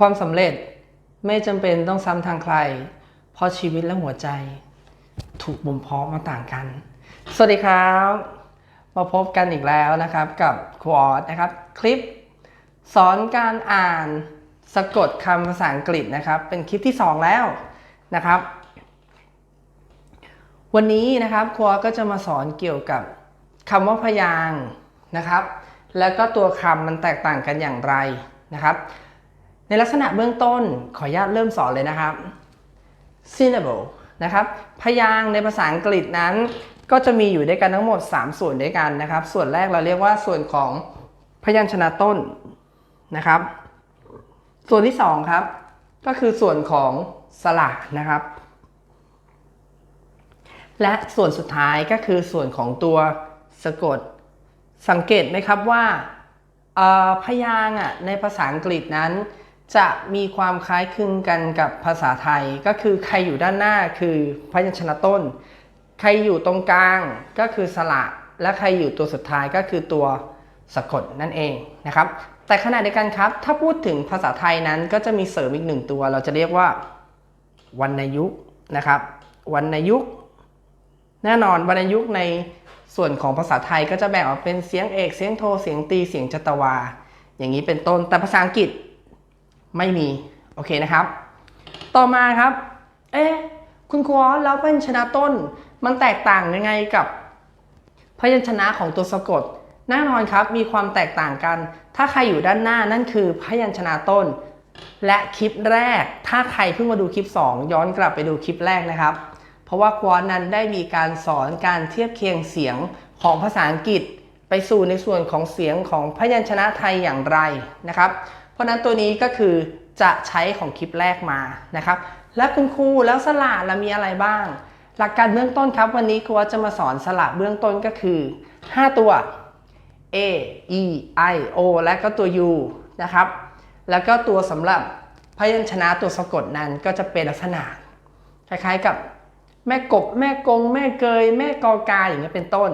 ความสำเร็จไม่จำเป็นต้องซ้ำทางใคร เพราะชีวิตและหัวใจ ถูกบ่มเพาะมาต่างกัน สวัสดีครับ มาพบกันอีกแล้วนะครับกับควอดนะครับ คลิป สอนการอ่านสะกดคำภาษาอังกฤษนะครับ เป็นคลิปที่ 2 แล้วนะครับ วันนี้นะครับครัวก็จะมาสอนเกี่ยวกับคำว่าพยางนะครับ แล้วก็ตัวคำมันแตกต่างกันอย่างไรนะครับ ในลักษณะเบื้องต้นขออนุญาตเริ่มสอนเลยนะครับ syllable นะครับ พยางในภาษาอังกฤษนั้น ก็จะมีอยู่ด้วยกันทั้งหมด 3 ส่วนด้วยกันนะครับ ส่วนแรกเราเรียกว่าส่วนของพยัญชนะต้นนะครับ ส่วนที่ 2 ครับ ก็คือส่วนของสระนะครับ และส่วนสุดท้ายก็คือส่วนของตัวสะกด สังเกตไหมครับว่าพยางอะในภาษาอังกฤษนั้น จะมีความคล้ายคลึงกันกับภาษาไทย ก็คือใครอยู่ด้านหน้าคือพยัญชนะต้น ใครอยู่ตรงกลางก็คือสระและใครอยู่ตัวสุดท้ายก็คือตัวสะกดนั่นเองนะครับ แต่ขณะเดียวกันครับ ถ้าพูดถึงภาษาไทยนั้นก็จะมีเสริมอีกหนึ่งตัว เราจะเรียกว่าวรรณยุกนะครับวรรณยุกแน่นอนวรรณยุกในส่วนของภาษาไทยก็จะแบ่งออกเป็นเสียงเอก เสียงโท เสียงตี เสียงจัตวา อย่างนี้เป็นต้น แต่ภาษาอังกฤษ ไม่มี โอเคนะครับ ต่อมาครับ เอ๊ะคุณครูอสแล้วพยัญชนะต้น มันแตกต่างยังไงกับพยัญชนะของตัวสะกดแน่นอนครับมีความแตกต่างกัน ถ้าใครอยู่ด้านหน้านั่นคือพยัญชนะต้น และคลิปแรก ถ้าใครเพิ่งมาดูคลิป 2 ย้อนกลับไปดูคลิปแรกนะครับ เพราะว่าควอนนั้นได้มีการสอนการเทียบเคียงเสียงของภาษาอังกฤษ ไปสู่ในส่วนของเสียงของพยัญชนะไทยอย่างไรนะครับ เพราะนั้นตัวนี้ก็คือจะใช้ของคลิปแรกมานะครับ และคุณครูแล้วสระเรามีอะไรบ้าง หลักการเบื้องต้นครับวันนี้ครูจะมาสอนสระเบื้องต้นก็คือ 5 ตัว A E I O และก็ตัว U นะครับ แล้วก็ตัวสำหรับพยัญชนะตัวสะกดนั้นก็จะเป็นลักษณะ คล้ายๆกับแม่กบ แม่กง แม่เกย แม่กอกาอย่างเงี้ยเป็นต้น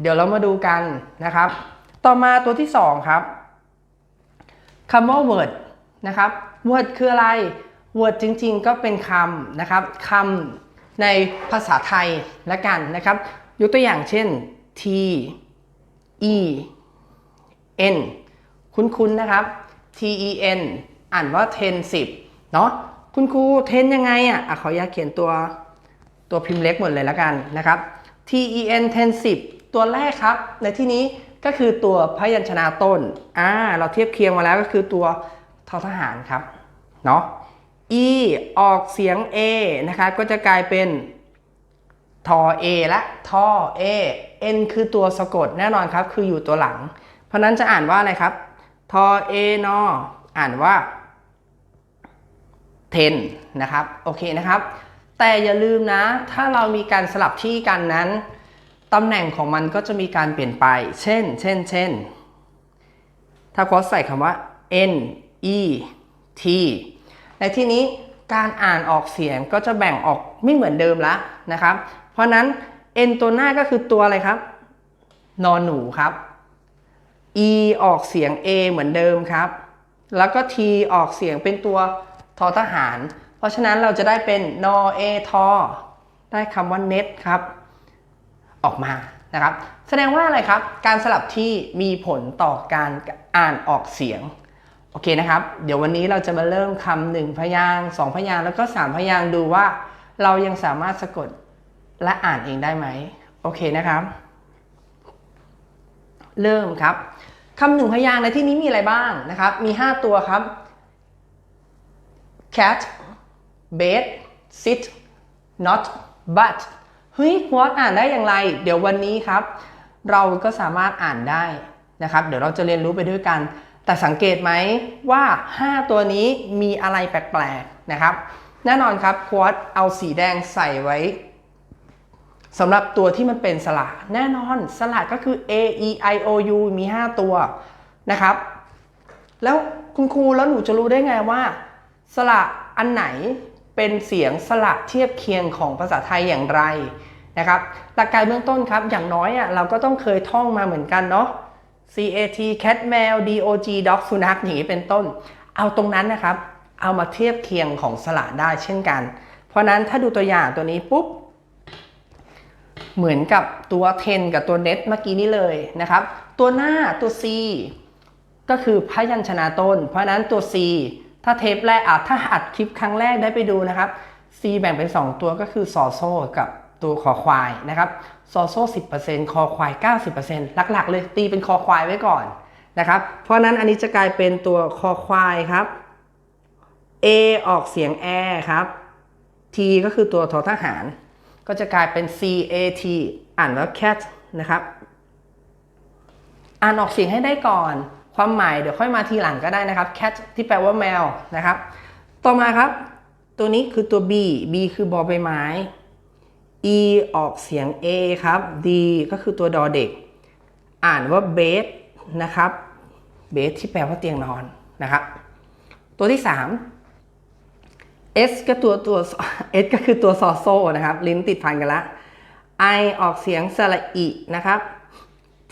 เดี๋ยวเรามาดูกันนะครับ ต่อมาตัวที่ 2 ครับ คำว่า word นะครับ word คืออะไร word จริงๆ ก็เป็นคำนะครับคำในภาษาไทยละกันนะครับ ยกตัวอย่างเช่น t e n คุ้นๆนะครับ t e n อ่านว่า ten 10เนาะคุณครู ten ยังไงอะอะขออนุญาตเขียนตัวตัวพิมพ์เล็กหมดเลยแล้วกันนะครับ T E N 10 10 ตัวแรกครับ ในที่นี้ ก็คือตัวพยัญชนะต้นอ่าเราเทียบเคียงมาแล้วก็คือตัวทอทหารครับเนาะ E ออกเสียง A นะครับก็จะกลายเป็นทอ A และทอ A N คือตัวสะกดแน่นอนครับ คืออยู่ตัวหลัง เพราะนั้นจะอ่านว่าอะไรครับทอ A นออ่านว่า10นะครับ โอเคนะครับ แต่อย่าลืมนะ ถ้าเรามีการสลับที่กันนั้น ตำแหน่งของมันก็จะมีการเปลี่ยนไป เช่น เช่น เช่น ถ้าโค้ใส่คำว่า n e t ในที่นี้การอ่านออกเสียงก็จะแบ่งออกไม่เหมือนเดิมแล้วนะครับ เพราะนั้น n ตัวหน้าก็คือตัวอะไรครับ นอนหนูครับ e ออกเสียง a เหมือนเดิมครับ แล้วก็ t ออกเสียงเป็นตัวทอทหาร เพราะฉะนั้นเราจะได้เป็นนอเอทอได้คำว่า net ครับ ออกมานะครับ แสดงว่าอะไรครับ การสลับที่มีผลต่อการอ่านออกเสียง โอเคนะครับ เดี๋ยววันนี้เราจะมาเริ่มคำหนึ่งพยางค์สองพยางค์แล้วก็สามพยางค์ดูว่า เรายังสามารถสะกดและอ่านเองได้ไหม โอเคนะครับ เริ่มครับคำหนึ่งพยางค์ในที่นี้มีอะไรบ้างนะครับ มี 5 ตัวครับ cat bed sit not but เฮ้ยพวดอ่านได้อย่างไร เดี๋ยววันนี้ครับ เราก็สามารถอ่านได้นะครับ เดี๋ยวเราจะเรียนรู้ไปด้วยกัน แต่สังเกตไหมว่า 5 ตัวนี้มีอะไรแปลกๆนะครับ แน่นอนครับควอดเอาสีแดงใส่ไว้สำหรับตัวที่มันเป็นสระแน่นอนสระก็คือ A E I O U มี 5 ตัวนะครับ แล้วคุณครูแล้วหนูจะรู้ได้ไงว่าสระอันไหน เป็นเสียงสระเทียบเคียงของภาษาไทยอย่างไรนะครับหลักการเบื้องต้นครับอย่างน้อยอะเราก็ต้องเคยท่องมาเหมือนกันเนาะ C A T cat แมว D O G dog สุนัขอย่างนี้เป็นต้น เอาตรงนั้นนะครับ เอามาเทียบเคียงของสระได้เช่นกัน เพราะนั้นถ้าดูตัวอย่างตัวนี้ปุ๊บ เหมือนกับตัวเทนกับตัวเน็ตเมื่อกี้นี้เลยนะครับ ตัวหน้าตัว C ก็คือพยัญชนะต้น เพราะนั้นตัว C ถ้าเทปแรกอะถ้าอัดคลิปครั้งแรกได้ไปดูนะครับ C แบ่งเป็น 2 ตัวก็คือซอโซกับตัวคอควายนะครับซอโซ10%คอควาย 90%หลักๆ เลยตีเป็นคอควายไว้ก่อนนะครับ เพราะฉะนั้นอันนี้จะกลายเป็นตัวคอควายครับ A ออกเสียงแอครับ T ก็คือตัวทอทหาร ก็จะกลายเป็น C A T อ่านว่า cat นะครับ อ่านออกเสียงให้ได้ก่อน ความหมายเดี๋ยวค่อยมาทีหลังก็ได้นะครับ cat ที่แปลว่าแมวนะครับ ต่อมาครับ ตัวนี้คือตัว B B คือบอใบไม้ E ออกเสียง A ครับ D ก็คือตัวดอเด็ก อ่านว่า bed นะครับ bed ที่แปลว่าเตียงนอนนะครับ ตัวที่ 3 S ก็ตัวตัว S ก็คือตัวซอโซนะครับ ลิ้นติดพันกันละ I ออกเสียงสระอินะครับ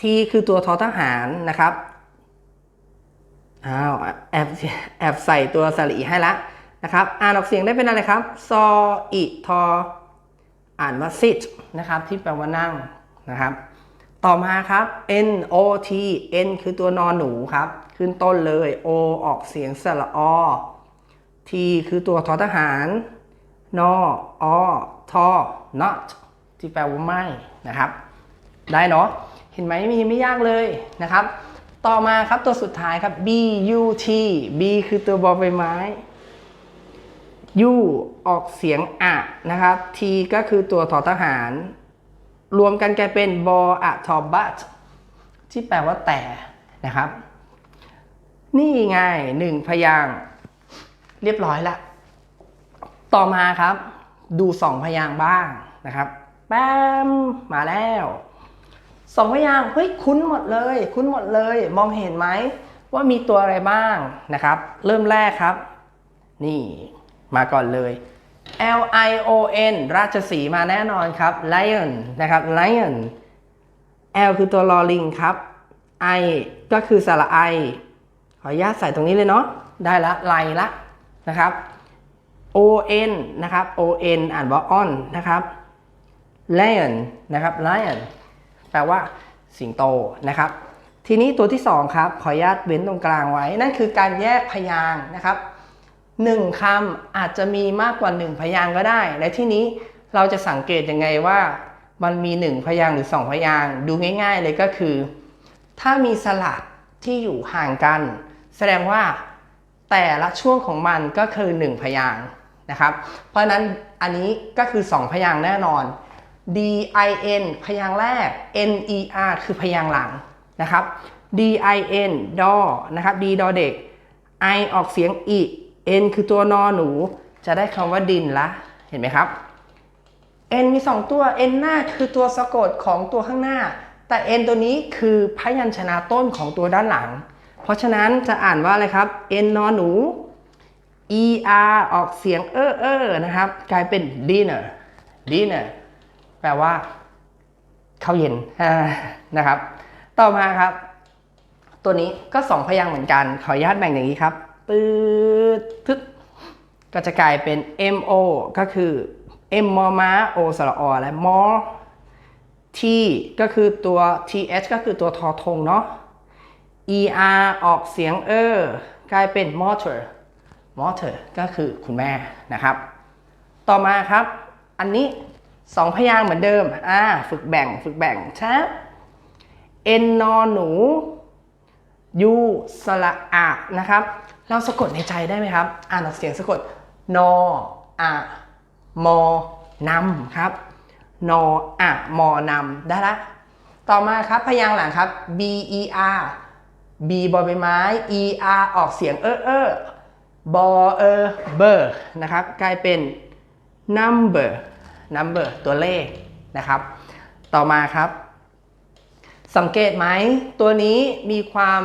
T คือตัวทอทหารนะครับ อ้าวแอบแอบใส่ตัวสระอิให้ละนะครับอ่านออกเสียงได้เป็นอะไรครับซออิทออ่านว่า sit นะครับ ที่แปลว่านั่งนะครับ ต่อมาครับ N O T N คือตัวนอนหนูครับ ขึ้นต้นเลย O ออกเสียงสระอ T คือตัวทอทหารนออทอ not ที่แปลว่าไม่นะครับ ได้เนาะเห็นไหมมีไม่ยากเลยนะครับ ต่อมาครับตัวสุดท้ายครับ B U T B คือตัวบอใบไม้ U ออกเสียงอะนะครับ T ก็คือตัวทอทหาร รวมกันกลายเป็นบออะทอบัตที่แปลว่าแต่นะครับ นี่ไงหนึ่งพยางเรียบร้อยละต่อมาครับ ดูสองพยางบ้างนะครับ แป๊มมาแล้ว สองพยางเฮ้ยคุ้นหมดเลย คุ้นหมดเลย มองเห็นไหมว่ามีตัวอะไรบ้างนะครับ เริ่มแรกครับ นี่มาก่อนเลย L I O N ราชสีมาแน่นอนครับ lion นะครับ lion L คือตัวลอลิงครับ I ก็คือสระไอขออนุญาตใส่ตรงนี้เลยเนาะได้ละไลละนะครับ O N นะครับ O N อ่านว่า on นะครับ lion นะครับ lion แปลว่าสิงโตนะครับ ทีนี้ตัวที่สองครับ ขออนุญาตเว้นตรงกลางไว้ นั่นคือการแยกพยางค์นะครับหนึ่งคำอาจจะมีมากกว่าหนึ่งพยางค์ก็ได้ และที่นี้เราจะสังเกตยังไงว่า มันมีหนึ่งพยางค์หรือสองพยางค์ดูง่าย ๆ เลยก็คือ ถ้ามีสระที่อยู่ห่างกัน แสดงว่าแต่ละช่วงของมันก็คือหนึ่งพยางค์นะครับ เพราะนั้นอันนี้ก็คือสองพยางค์แน่นอน D I N พยางค์แรก N E R คือพยางค์หลังนะครับ D I N ดอนะครับ D ดอเด็ก I ออกเสียงอี N คือตัวนอหนู จะได้คำว่าดินละ เห็นไหมครับ N มี 2 ตัว N หน้าคือตัวสะกดของตัวข้างหน้า แต่ N ตัวนี้คือพยัญชนะต้นของตัวด้านหลัง เพราะฉะนั้นจะอ่านว่าอะไรครับ N นอหนู E R ออกเสียงเออเออนะครับ กลายเป็น dinner dinner แปลว่าข้าวเย็นนะครับ ต่อมาครับ ตัวนี้ก็สองพยางค์เหมือนกัน ขออนุญาตแบ่งอย่างนี้ครับปืดทึดก็จะกลายเป็น M O ก็คือ M มอม้า O สระอและมอ T ก็คือตัว T H ก็คือตัวทอทงเนาะ E R ออกเสียงเออกลายเป็น mortar mortar ก็คือคุณแม่นะครับ ต่อมาครับ อันนี้ สองพยางเหมือนเดิม อ่า ฝึกแบ่ง ฝึกแบ่งชับ N นอหนู ยูสระอะนะครับ เราสะกดในใจได้ไหมครับ อ่านออกเสียงสะกด นออะมอนำครับ นออะมอนำได้ละ ต่อมาครับพยางหลังครับ B E R B บอใบไม้ E R ออกเสียงเออเออบอเออเบอร์นะครับ กลายเป็น number number ตัวเลขนะครับ ต่อมาครับ สังเกตไหมตัวนี้มีความ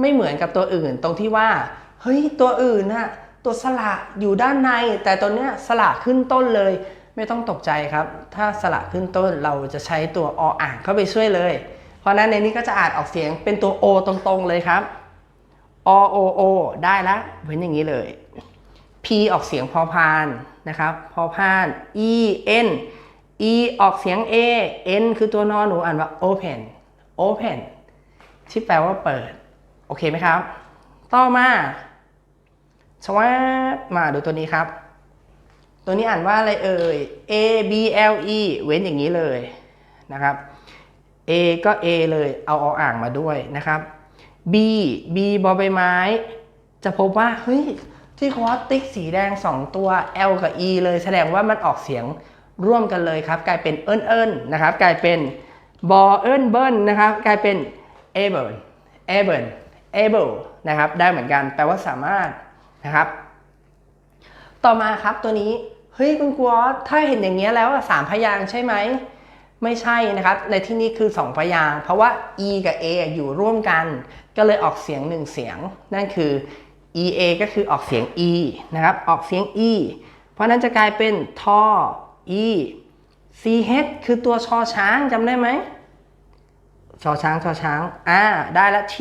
ไม่เหมือนกับตัวอื่น ตรงที่ว่า เฮ้ย ตัวอื่นน่ะตัวสระอยู่ด้านใน แต่ตัวเนี้ยสระขึ้นต้นเลย ไม่ต้องตกใจครับ ถ้าสระขึ้นต้นเราจะใช้ตัวออ่างเข้าไปช่วยเลย เพราะนั้นในนี้ก็จะอ่านออกเสียงเป็นตัว O ตรงๆเลยครับอ o o o ได้ละเว้นอย่างนี้เลย p ออกเสียงพอพานนะครับพอพาน e n e ออกเสียง a n คือตัวนอนหนูอ่านว่า open open ที่แปลว่าเปิด โอเคไหมครับ ต่อมาชวามาดูตัวนี้ครับ ตัวนี้อ่านว่าอะไรเอ่ย a b l e เว้นอย่างนี้เลยนะครับ a ก็ a เลยเอาออ่างมาด้วยนะครับ b b บอใบไม้ จะพบว่าเฮ้ย ที่เขาว่าติ๊กสีแดง 2 ตัว l กับ e เลยแสดงว่ามันออกเสียงร่วมกันเลยครับ กลายเป็นเอิญเอิญนะครับ กลายเป็นบอเอิญเบิ้ลนนะครับ กลายเป็น able able able นเอเบิลนะครับ ได้เหมือนกัน แปลว่าสามารถนะครับ ต่อมาครับตัวนี้ เฮ้ยคุณกัวถ้าเห็นอย่างเงี้ยแล้วสามพยางใช่ไหม ไม่ใช่นะครับ ในที่นี้คือ 2 พยาง เพราะว่า e กับ a อยู่ร่วมกัน ก็เลยออกเสียงหนึ่งเสียง นั่นคือ ea ก็คือออกเสียง e นะครับ ออกเสียง e เพราะนั้นจะกลายเป็นทอ e ch คือตัวชอช้างจำได้ไหมชอช้างชอช้าง อ่า ได้ละ t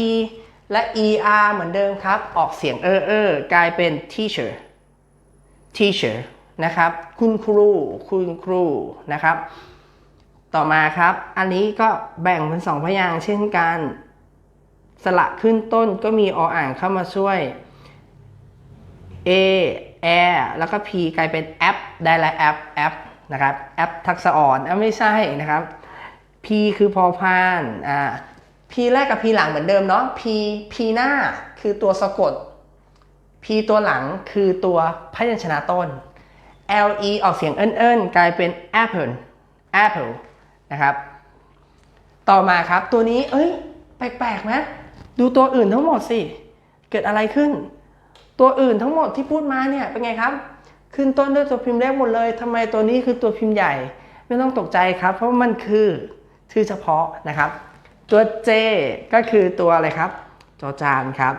และ er เหมือนเดิมครับ ออกเสียงเออเออกลายเป็น teacher teacher นะครับ คุณครู คุณครูนะครับ ต่อมาครับ อันนี้ก็แบ่งเป็นสองพยางค์เช่นกัน สระขึ้นต้นก็มีออ่างเข้ามาช่วย A air แล้วก็ P กลายเป็นแอปได้และแอปแอปนะครับแอปทักษะอ่อนไม่ใช่นะครับ P คือพอพานอ่า P แรกกับ P หลังเหมือนเดิมเนาะ P P หน้าคือตัวสะกด P ตัวหลังคือตัวพยัญชนะต้น L E ออกเสียงเอิ้นๆกลายเป็น apple apple นะครับ ต่อมาครับตัวนี้ เอ้ย แปลกๆไหมดูตัวอื่นทั้งหมดสิ เกิดอะไรขึ้น ตัวอื่นทั้งหมดที่พูดมาเนี่ยเป็นไงครับ ขึ้นต้นด้วยตัวพิมพ์เล็กหมดเลยทำไมตัวนี้คือตัวพิมพ์ใหญ่ไม่ต้องตกใจครับ เพราะมันคือชื่อเฉพาะนะครับ ตัว J ก็คือตัวอะไรครับจอจานครับ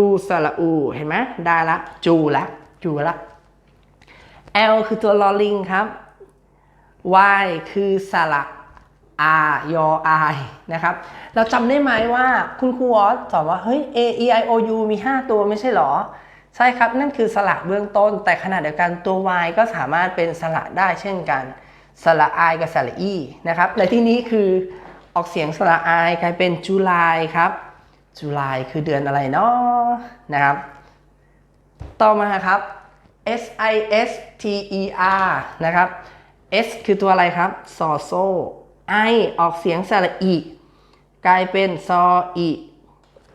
U สระอูเห็นไหมได้ละจูละจูละ L คือตัวลอลิงครับ Y คือสระ R ยอ I นะครับ เราจำได้ไหมว่าคุณครูวอสสอนว่า เฮ้ย A E I O U มี 5 ตัวไม่ใช่หรอ ใช่ครับนั่นคือสระเบื้องต้น แต่ขณะเดียวกันตัว Y ก็สามารถเป็นสระได้เช่นกัน สระ I กับสระ E นะครับในที่นี้คือออกเสียงสระ I กลายเป็นจุลายครับจุลายคือเดือนอะไรเนาะนะครับ ต่อมาครับ S I S T E R นะครับ S คือตัวอะไรครับซอโซ I ออกเสียงสระอีกลายเป็นซออี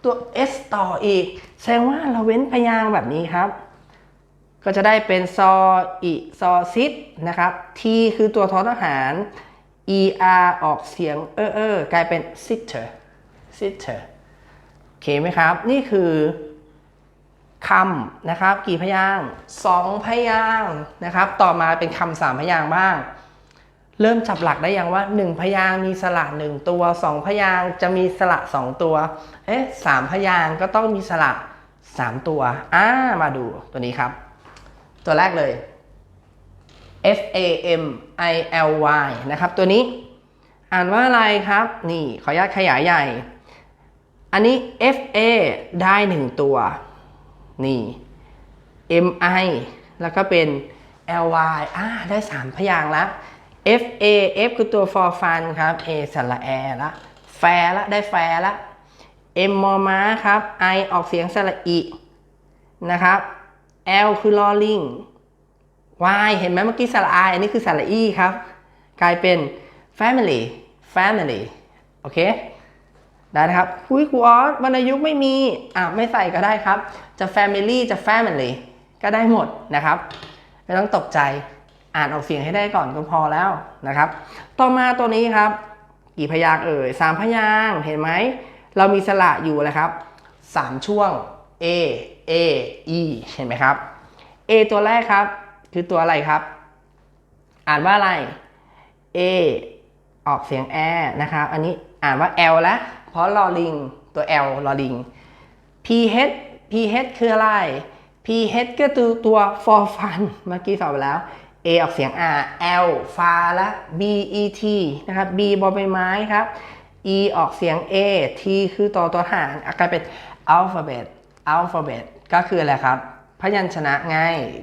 ตัว S ต่ออีก แสดงว่าเราเว้นพยางแบบนี้ครับ ก็จะได้เป็นซออีซอซิดนะครับ T คือตัวทอทหาร E R ออกเสียงเออเออกลายเป็น sitter sitter โอเคไหมครับ นี่คือคำนะครับ กี่พยางสองพยางนะครับ ต่อมาเป็นคำสามพยางบ้าง เริ่มจับหลักได้ยังว่า 1 พยางมีสระ1ตัว 2 พยางจะมีสระ 2 ตัวเอ๊ะสามพยางก็ต้องมีสระ 3 ตัวอ่ามาดูตัวนี้ครับ ตัวแรกเลย F A M I L Y นะครับ ตัวนี้อ่านว่าอะไรครับ นี่ขออนุญาตขยายใหญ่ อันนี้ F A ได้ 1 ตัว นี่ M I แล้วก็เป็น L Y อ่าได้ 3 พยางแล้ว F A F คือตัว for fun ครับ A สระแอละแฟละได้แฟละ M มอม้าครับ I ออกเสียงสระอีนะครับ L คือลอลิง Y เห็นไหมเมื่อกี้สระ I อันนี้คือสระอีครับ กลายเป็น family family โอเคได้นะครับคุยครูออสวรรณยุกต์ไม่มีอะไม่ใส่ก็ได้ครับ จะ family จะ family ก็ได้หมดนะครับ ไม่ต้องตกใจ อ่านออกเสียงให้ได้ก่อนก็พอแล้วนะครับ ต่อมาตัวนี้ครับ กี่พยางค์เอ่ยสามพยางค์เห็นไหม เรามีสระอยู่เลยครับสามช่วง A A E เห็นไหมครับ A ตัวแรกครับ คือตัวอะไรครับ อ่านว่าอะไร A ออกเสียงแอนะครับ อันนี้อ่านว่า L แล้วเพราะลอลิง ตัว L ลอลิง PH PH คืออะไร PH ก็คือตัว for fun เมื่อกี้สอบไปแล้ว A ออกเสียง R L ฟาและ B E T นะครับ B บอใบไม้ครับ E ออกเสียง A T คือตัวตัวหารกลายเป็น alphabet alphabet ก็คืออะไรครับ พยัญชนะไง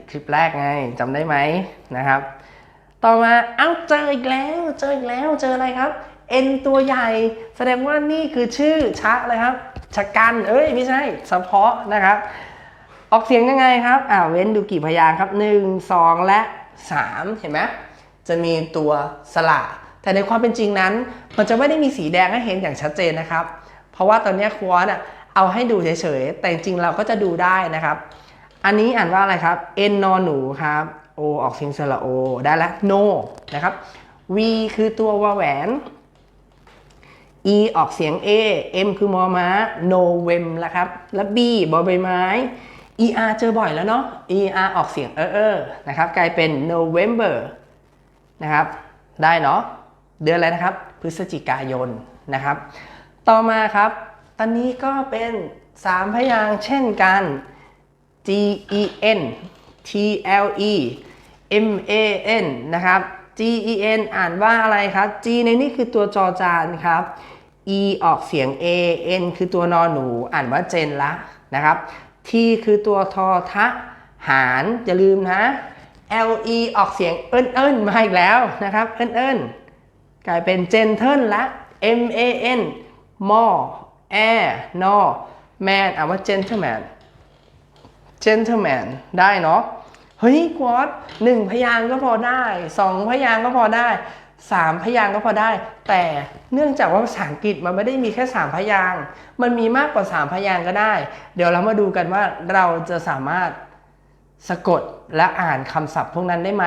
คลิปแรกไงจำได้ไหมนะครับ ต่อมาเอ้าเจออีกแล้วเจออีกแล้วเจออะไรครับ N ตัวใหญ่แสดงว่านี่คือชื่อชะอะไรครับชะกัน เอ้ยไม่ใช่เฉพาะนะครับ ออกเสียงยังไงครับอ่าเว้นดูกี่พยางครับ 1 2 และ 3 เห็นไหมจะมีตัวสระแต่ในความเป็นจริงนั้น มันจะไม่ได้มีสีแดงให้เห็นอย่างชัดเจนนะครับ เพราะว่าตอนนี้ควอนอะเอาให้ดูเฉยๆ แต่จริงเราก็จะดูได้นะครับ อันนี้อ่านว่าอะไรครับ N นอหนูครับ O ออกเสียงสระ O ได้แล้ว no นะครับ V คือตัววาแหวน E ออกเสียง A M คือมอม้า Novem แล้วครับ แล้ว B บอใบไม้ ER เจอบ่อยแล้วเนาะ ER ออกเสียงเออเออนะครับ กลายเป็น November นะครับ ได้เนาะ เดือนอะไรนะครับ พฤศจิกายนนะครับ ต่อมาครับ ตอนนี้ก็เป็น 3 พยางเช่นกัน G E N T L E M A N นะครับ G E N อ่านว่าอะไรครับ G ในนี้คือตัวจอจานครับ E ออกเสียง A N คือตัวนอนหนู อ่านว่าเจนละนะครับ T คือตัวทอทะหารอย่าลืมนะ L E ออกเสียงเอิ้นเอิ้นมาอีกแล้วนะครับ เอิ้นเอิ้นกลายเป็นเจนเทิลละ M A N more air no man อ่านว่า gentleman gentleman ได้เนาะเฮ้ยกวอดหนึ่งพยางก็พอได้สองพยางก็พอได้ สามพยางก็พอได้ แต่เนื่องจากว่าภาษาอังกฤษมันไม่ได้มีแค่สามพยางมันมีมากกว่าสามพยางก็ได้ เดี๋ยวเรามาดูกันว่าเราจะสามารถสะกดและอ่านคำศัพท์พวกนั้นได้ไหม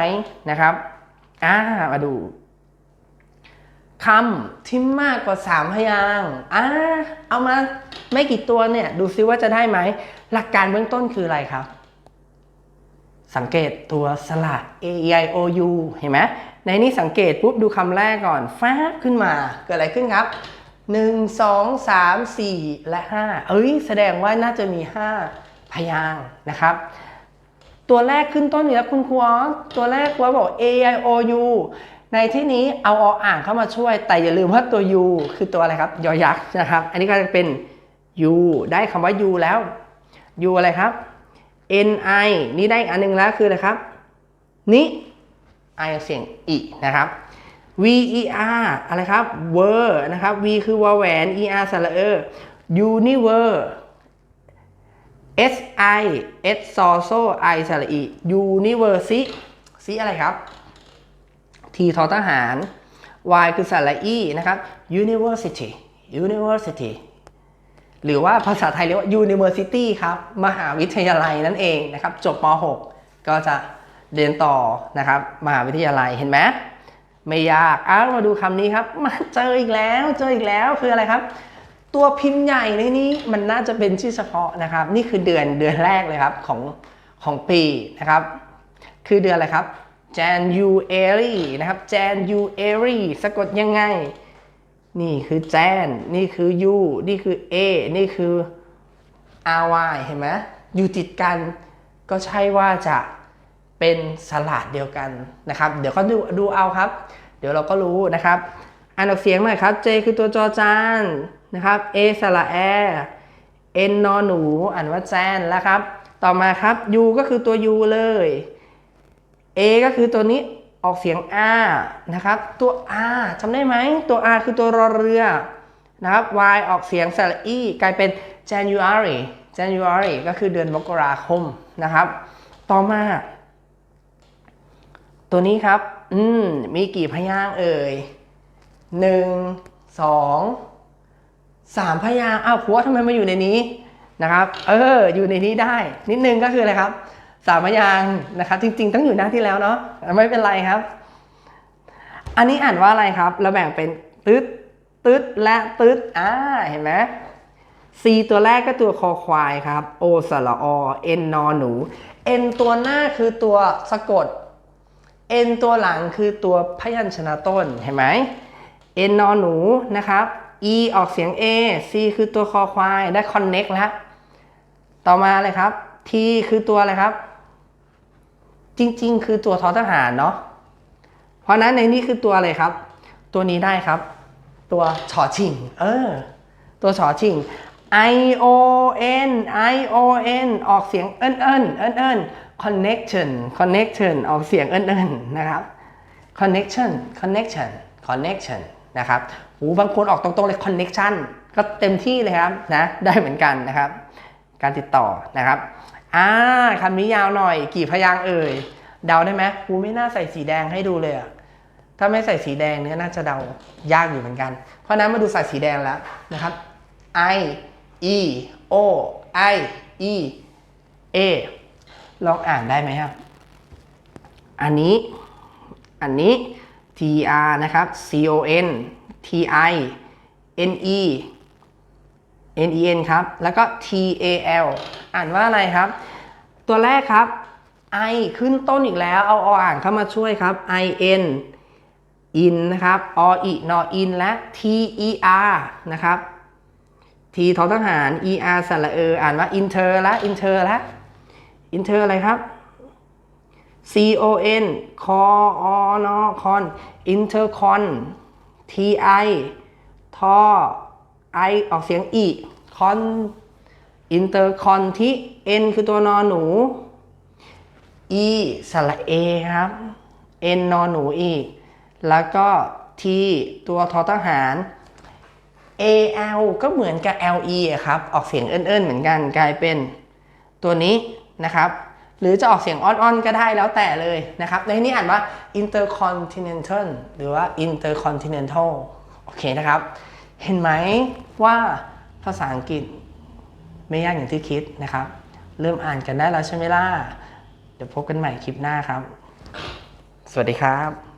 นะครับอ่ามาดูคำที่มากกว่า3พยางอ่าเอามาไม่กี่ตัวเนี่ย ดูซิว่าจะได้ไหม หลักการเบื้องต้นคืออะไรครับ สังเกตตัวสระ A E I O U เห็นไหมในนี้สังเกตปุ๊บดูคำแรกก่อนแฟบขึ้นมา เกิดอะไรขึ้นครับ 1 2 3 4 และ 5 เอ้ย แสดงว่าน่าจะมี 5 พยางนะครับ ตัวแรกขึ้นต้นอยู่แล้วคุณครูอ๋อตัวแรกว่าบอก A I O U ในที่นี้เอาออ่างเข้ามาช่วย แต่อย่าลืมว่าตัว U คือตัวอะไรครับ ยอยักษ์นะครับ อันนี้ก็จะเป็น U ได้คำว่า U แล้ว U อะไรครับ N I นี่ได้อีกอันหนึงแล้วคืออะไรครับนี่ I เสียงอีนะครับ V E R อะไรครับ Ver นะครับ V คือวอแหวน E R สระเออ Univer S I S ซอโซ I สระอี University ซีอะไรครับ T ทอทหาร Y คือสระอีนะครับ University University หรือว่าภาษาไทยเรียกว่า University ครับ มหาวิทยาลัยนั่นเองนะครับ จบม .6 ก็จะเรียนต่อนะครับ มหาวิทยาลัยเห็นไหมไม่ยากอ้าวมาดูคำนี้ครับ มาเจออีกแล้วเจออีกแล้วคืออะไรครับ ตัวพิมพ์ใหญ่ในนี้มันน่าจะเป็นชื่อเฉพาะนะครับ นี่คือเดือนเดือนแรกเลยครับของของปีนะครับ คือเดือนอะไรครับ January นะครับ January สะกดยังไง นี่คือแจน นี่คือ U นี่คือ A นี่คือ RY เห็นไหมอยู่ติดกันก็ใช่ว่าจะเป็นสลัดเดียวกันนะครับ เดี๋ยวก็ดูดูเอาครับ เดี๋ยวเราก็รู้นะครับอ่านออกเสียงหน่อยครับ J คือตัวจอจานนะครับ A สระแอ N นอหนูอ่านว่าแจนแล้วครับ ต่อมาครับ U ก็คือตัว U เลย A ก็คือตัวนี้ ออกเสียง R นะครับ ตัว R จำได้ไหม ตัว R คือตัวรอเรือนะครับ Y ออกเสียงสระอีกลายเป็น January January ก็คือเดือนมกราคมนะครับ ต่อมา ตัวนี้ครับ อืม มีกี่พยางค์เอ่ยหนึ่งสองสามพยางค์อ้าวครูว่าทำไมมาอยู่ในนี้นะครับ เออ อยู่ในนี้ได้ นิดนึงก็คืออะไรครับ สามยางนะครับ จริง ๆ ต้องอยู่หน้าที่แล้วเนาะไม่เป็นไรครับ อันนี้อ่านว่าอะไรครับ เราแบ่งเป็นตึ๊ดตึ๊ดและตึ๊ดอ่าเห็นไหม C ตัวแรกก็ตัวคอควายครับ O สระอ N นอหนู N ตัวหน้าคือตัวสะกด N ตัวหลังคือตัวพยัญชนะต้นเห็นไหม N นอหนูนะครับ E ออกเสียง A C คือตัวคอควายได้ connect แล้ว ต่อมาเลยครับ T คือตัวอะไรครับ จริง ๆ คือตัวทอทหารเนาะเพราะนั้นในนี้คือตัวอะไรครับ ตัวนี้ได้ครับ ตัวฉอชิงเออ ตัวฉอชิง I O N I O N ออกเสียงเอิ้นเอิ้นเอิ้นเอิ้น connection connection ออกเสียงเอิ้นเอิ้นนะครับ connection connection connection นะครับหูบางคนออกตรงๆเลย connection ก็เต็มที่เลยครับนะ ได้เหมือนกันนะครับ การติดต่อนะครับ อ่าคำนี้ยาวหน่อย กี่พยางเอ่ย เดาได้ไหมหูไม่น่าใส่สีแดงให้ดูเลยอะถ้าไม่ใส่สีแดงเนี่ยน่าจะเดายากอยู่เหมือนกัน เพราะฉะนั้นมาดูใส่สีแดงแล้วนะครับ I E O I E A ลองอ่านได้ไหมครับ อันนี้ อันนี้ T R นะครับ C O N T I N E N E N ครับ แล้วก็ T A L อ่านว่าอะไรครับ ตัวแรกครับ I ขึ้นต้นอีกแล้ว เอาออ่านเข้ามาช่วยครับ I N in นะครับออีนออินและ T E R นะครับ T ทอทหาร E R สระเอออ่านว่า inter ละ inter ละ inter อะไรครับ C O N คออนอคอน intercon T I ทอ I อออกเสียงอีคอน intercon ที่ N คือตัวนอหนู E สระเอครับ N นอหนูอีก แล้วก็ T ตัวทอทหาร AL ก็เหมือนกับ LE ครับ ออกเสียงเอิ้นๆเหมือนกันกลายเป็นตัวนี้นะครับ หรือจะออกเสียงอ้อนๆก็ได้แล้วแต่เลยนะครับ ในนี้อ่านว่า intercontinental หรือว่า intercontinental โอเคนะครับ เห็นไหมว่าภาษาอังกฤษไม่ยากอย่างที่คิดนะครับ เริ่มอ่านกันได้แล้วใช่ไหมล่ะ เดี๋ยวพบกันใหม่คลิปหน้าครับ สวัสดีครับ